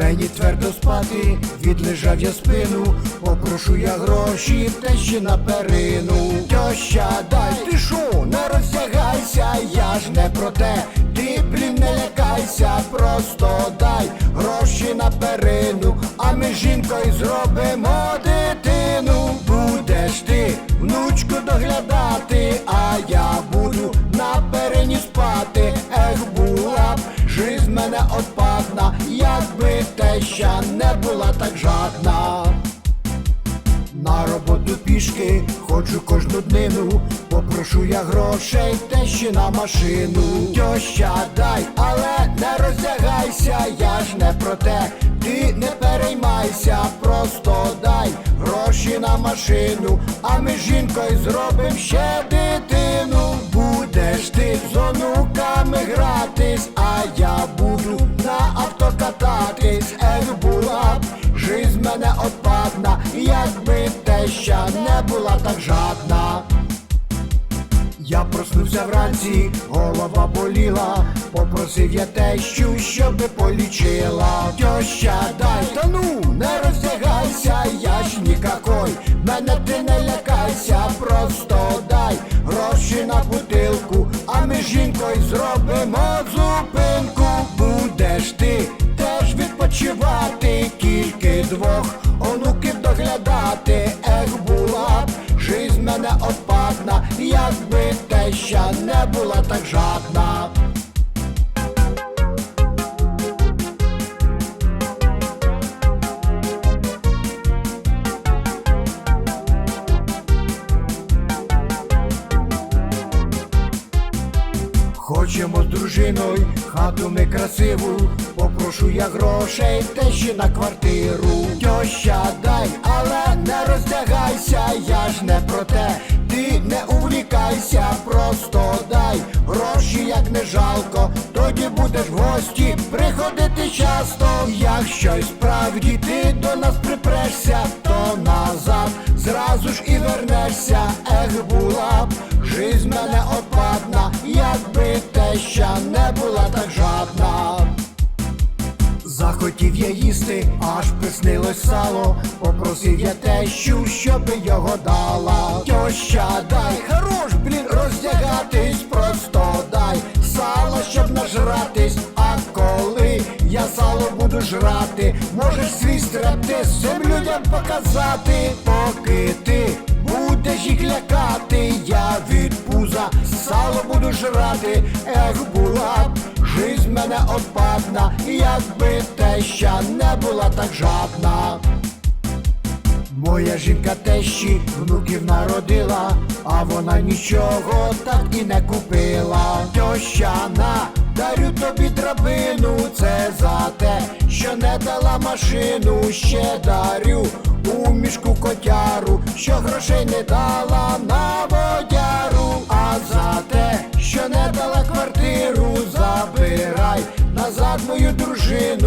Мені твердо спати, відлежав я спину, попрошу я гроші, тещі на перину. Тьоща, дай ти шо, не розтягайся, я ж не про те, ти блін не лякайся, просто дай гроші на перину. На пішки ходжу кожну днину, попрошу я грошей, те ще на машину. Тьоща дай, але не роздягайся, я ж не про те. Ти не переймайся, просто дай гроші на машину, а ми з жінкою зробим ще дитину. Будеш ти з онуками гратись, а я буду проснувся вранці, голова боліла, попросив я тещу, щоби полічила. Тьоща, дай, та ну, не роздягайся, я ж нікакой, мене ти не лякайся, просто дай гроші на бутилку, а ми з жінкою зробимо зупинку. Будеш ти теж відпочивати, тільки двох онуків доглядати, теща не була так жадна. Хочемо з дружиною хату ми красиву, попрошу я грошей, те ще на квартиру. Тьоща дай, але не роздягайся, я ж не про те. Ти не увлікайся, просто дай гроші, як не жалко. Тоді будеш в гості приходити часто. Якщо й справді ти до нас припрешся, то назад зразу ж і вернешся. Ех, була б жизнь мене я їсти, аж приснилось сало, попросив я тещу, щоби його дала. Тьоща, дай, хорош, блін, роздягатись, просто дай. Сало, щоб нажратись, а коли я сало буду жрати, можеш свій стриптиз цим людям показати, поки ти будеш їх лякати, я від пуза сало буду жрати, ех була мене отпадна, якби теща не була так жадна. Моя жінка тещі внуків народила, а вона нічого так і не купила. Тьощана, дарю тобі драбину, це за те, що не дала машину, ще дарю у мішку котяру, що грошей не дала на водяру, мою дружину.